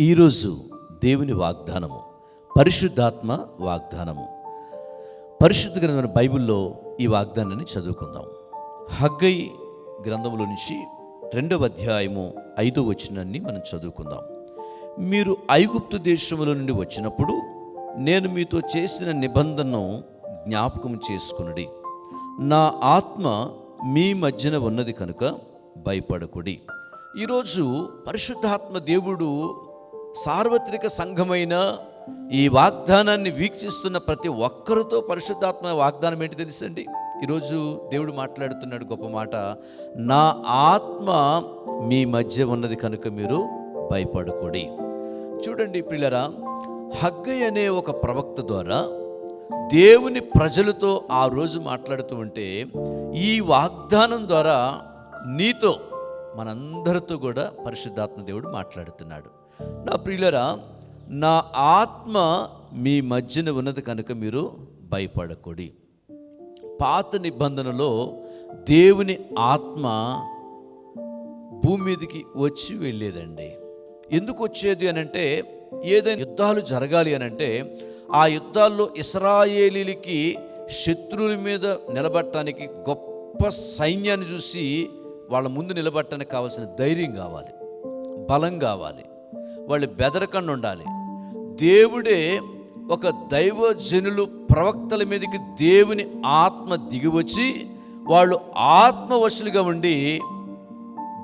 ఈరోజు దేవుని వాగ్దానము పరిశుద్ధాత్మ వాగ్దానము. పరిశుద్ధ గ్రంథమైన బైబిల్లో ఈ వాగ్దానాన్ని చదువుకుందాం. హగ్గై గ్రంథములో నుంచి రెండవ అధ్యాయము ఐదో వచనాన్ని మనం చదువుకుందాం. మీరు ఐగుప్తు దేశముల నుండి వచ్చినప్పుడు నేను మీతో చేసిన నిబంధనను జ్ఞాపకం చేసుకునుడి. నా ఆత్మ మీ మధ్యన ఉన్నది కనుక భయపడకుడి. ఈరోజు పరిశుద్ధాత్మ దేవుడు సార్వత్రిక సంఘమైన ఈ వాగ్దానాన్ని వీక్షిస్తున్న ప్రతి ఒక్కరితో పరిశుద్ధాత్మ వాగ్దానం ఏంటి తెలుసండి? ఈరోజు దేవుడు మాట్లాడుతున్నాడు గొప్ప మాట. నా ఆత్మ మీ మధ్య ఉన్నది కనుక మీరు భయపడకూడి. చూడండి పిల్లరా హగ్గయ్ అనే ఒక ప్రవక్త ద్వారా దేవుని ప్రజలతో ఆ రోజు మాట్లాడుతూ ఉంటే ఈ వాగ్దానం ద్వారా నీతో మనందరితో కూడా పరిశుద్ధాత్మ దేవుడు మాట్లాడుతున్నాడు. నా ప్రియులరా నా ఆత్మ మీ మధ్యన ఉన్నది కనుక మీరు భయపడకూడి. పాత నిబంధనలో దేవుని ఆత్మ భూమి మీదకి వచ్చి వెళ్ళేదండి. ఎందుకు వచ్చేది అని అంటే ఏదైనా యుద్ధాలు జరగాలి అని అంటే ఆ యుద్ధాల్లో ఇస్రాయేలీలకి శత్రువుల మీద నిలబడటానికి గొప్ప సైన్యాన్ని చూసి వాళ్ళ ముందు నిలబడటానికి కావాల్సిన ధైర్యం కావాలి బలం కావాలి. వాళ్ళు బెదరకుండా ఉండాలి. దేవుడే ఒక దైవజనులు ప్రవక్తల మీదకి దేవుని ఆత్మ దిగివచ్చి వాళ్ళు ఆత్మవశులుగా ఉండి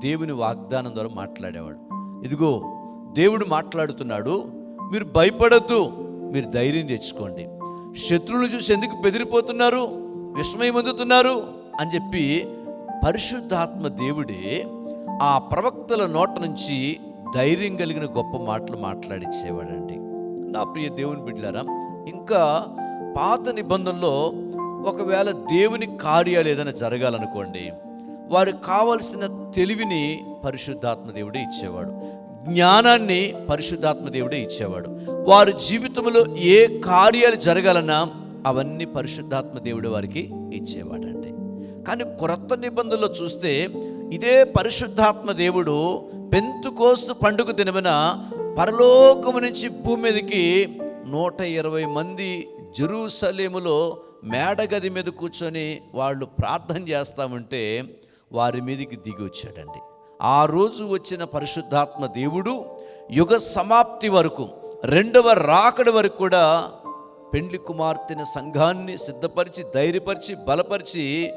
దేవుని వాగ్దానం ద్వారా మాట్లాడేవాడు ఇదిగో దేవుడు మాట్లాడుతున్నాడు మీరు భయపడద్దు మీరు ధైర్యం తెచ్చుకోండి. శత్రువులు చూసి ఎందుకు బెదిరిపోతున్నారు విస్మయం అందుతున్నారు అని చెప్పి పరిశుద్ధాత్మ దేవుడే ఆ ప్రవక్తల నోట నుంచి ధైర్యం కలిగిన గొప్ప మాటలు మాట్లాడిచ్చేవాడండి. నా ప్రియ దేవుని బిడ్డలారా ఇంకా పాత నిబంధనలో ఒకవేళ దేవుని కార్యాలు ఏదైనా జరగాలనుకోండి వారు కావలసిన తెలివిని పరిశుద్ధాత్మ దేవుడే ఇచ్చేవాడు జ్ఞానాన్ని పరిశుద్ధాత్మ దేవుడే ఇచ్చేవాడు. వారి జీవితంలో ఏ కార్యాలు జరగాలన్నా అవన్నీ పరిశుద్ధాత్మ దేవుడు వారికి ఇచ్చేవాడండి. కానీ క్రొత్త నిబంధనలో చూస్తే ఇదే పరిశుద్ధాత్మ దేవుడు పెంతుకోస్తు పండుగ దినమున పరలోకము నుంచి భూమి మీదకి నూట ఇరవై మంది జెరూసలేములో మేడగది మీద కూర్చొని వాళ్ళు ప్రార్థన చేస్తామంటే వారి మీదకి దిగి వచ్చాడండి. ఆ రోజు వచ్చిన పరిశుద్ధాత్మ దేవుడు యుగ సమాప్తి వరకు రెండవ రాకడి వరకు కూడా పెండ్లి కుమార్తెన సంఘాన్ని సిద్ధపరిచి ధైర్యపరిచి బలపరిచి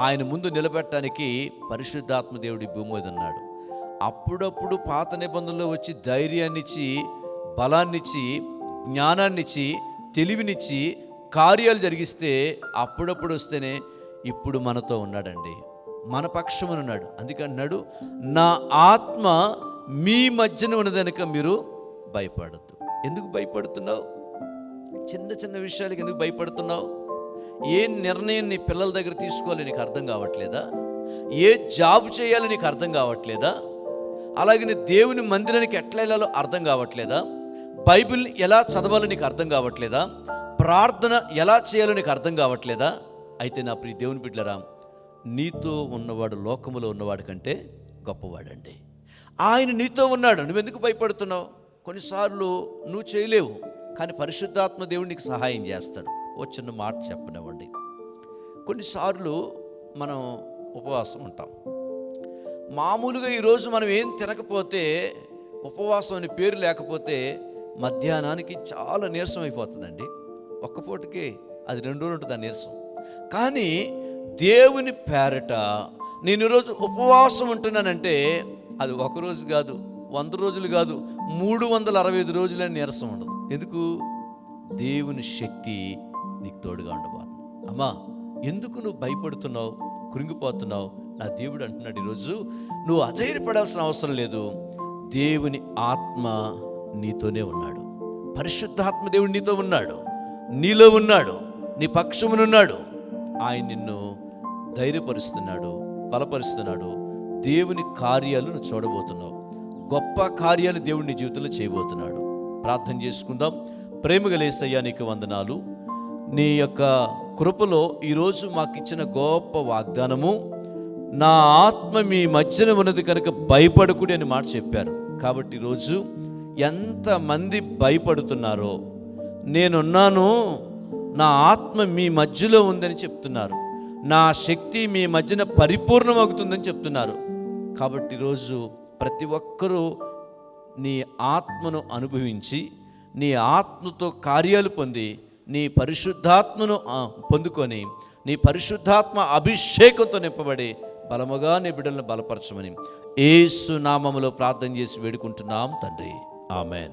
ఆయన ముందు నిలబెట్టడానికి పరిశుద్ధాత్మ దేవుడి భూమి మీద ఉన్నాడు. అప్పుడప్పుడు పాత నిబంధనలో వచ్చి ధైర్యాన్నిచ్చి బలాన్నిచ్చి జ్ఞానాన్నిచ్చి తెలివినిచ్చి కార్యాలు జరిగిస్తే అప్పుడప్పుడు వస్తేనే ఇప్పుడు మనతో ఉన్నాడండి. మన పక్షమున ఉన్నాడు. అందుకన్నాడు నా ఆత్మ మీ మధ్యన ఉన్నదనుక మీరు భయపడద్దు. ఎందుకు భయపడుతున్నావు? చిన్న చిన్న విషయాలకి ఎందుకు భయపడుతున్నావు? ఏ నిర్ణయం నీ పిల్లల దగ్గర తీసుకోవాలి నీకు అర్థం కావట్లేదా? ఏ జాబ్ చేయాలో నీకు అర్థం కావట్లేదా? అలాగే దేవుని మందిరానికి ఎట్లా వెళ్ళాలో అర్థం కావట్లేదా? బైబిల్ ఎలా చదవాలో నీకు అర్థం కావట్లేదా? ప్రార్థన ఎలా చేయాలో నీకు అర్థం కావట్లేదా? అయితే నా ప్రియ దేవుని బిడ్డలరా నీతో ఉన్నవాడు లోకములో ఉన్నవాడు కంటే గొప్పవాడండి. ఆయన నీతో ఉన్నాడు. నువ్వెందుకు భయపడుతున్నావు? కొన్నిసార్లు నువ్వు చేయలేవు కానీ పరిశుద్ధాత్మ దేవుడు నీకు సహాయం చేస్తాడు. ఓ చిన్న మాట చెప్పనివ్వండి. కొన్నిసార్లు మనం ఉపవాసం ఉంటాం. మామూలుగా ఈరోజు మనం ఏం తినకపోతే ఉపవాసం అనే పేరు లేకపోతే మధ్యాహ్నానికి చాలా నీరసం అయిపోతుందండి. ఒక్క అది రెండు రోజులు ఉంటుంది ఆ నీరసం. కానీ దేవుని పేరట నేను ఈరోజు ఉపవాసం ఉంటున్నానంటే అది ఒక రోజు కాదు వంద రోజులు కాదు మూడు వందల అరవై ఐదు రోజులని నీరసం ఉండదు. ఎందుకు? దేవుని శక్తి నీకు తోడుగా ఉండబోతుంది. అమ్మా ఎందుకు నువ్వు భయపడుతున్నావు కృంగిపోతున్నావు? నా దేవుడు అంటున్నాడు ఈరోజు నువ్వు అధైర్యపడాల్సిన అవసరం లేదు. దేవుని ఆత్మ నీతోనే ఉన్నాడు. పరిశుద్ధాత్మ దేవుడు నీతో ఉన్నాడు. నీలో ఉన్నాడు. నీ పక్షమునున్నాడు ఆయన నిన్ను ధైర్యపరుస్తున్నాడు బలపరుస్తున్నాడు. దేవుని కార్యాలు నువ్వు చూడబోతున్నావు. గొప్ప కార్యాలు దేవుడి నీ జీవితంలో చేయబోతున్నాడు. ప్రార్థన చేసుకుందాం. ప్రేమగలేసయ్యా నీకు వందనాలు. నీ యొక్క కృపలో ఈరోజు మాకు ఇచ్చిన గొప్ప వాగ్దానము నా ఆత్మ మీ మధ్యన ఉన్నది కనుక భయపడకుడి అని మాట చెప్పారు. కాబట్టి ఈరోజు ఎంతమంది భయపడుతున్నారో నేనున్నాను నా ఆత్మ మీ మధ్యలో ఉందని చెప్తున్నారు. నా శక్తి మీ మధ్యన పరిపూర్ణమవుతుందని చెప్తున్నారు. కాబట్టి ఈరోజు ప్రతి ఒక్కరూ నీ ఆత్మను అనుభవించి నీ ఆత్మతో కార్యాలు పొంది నీ పరిశుద్ధాత్మను పొందుకొని నీ పరిశుద్ధాత్మ అభిషేకంతో నింపబడి బలముగా నీ బిడ్డలను బలపరచమని ఏసు నామములో ప్రార్థన చేసి వేడుకుంటున్నాం తండ్రి. ఆమెన్.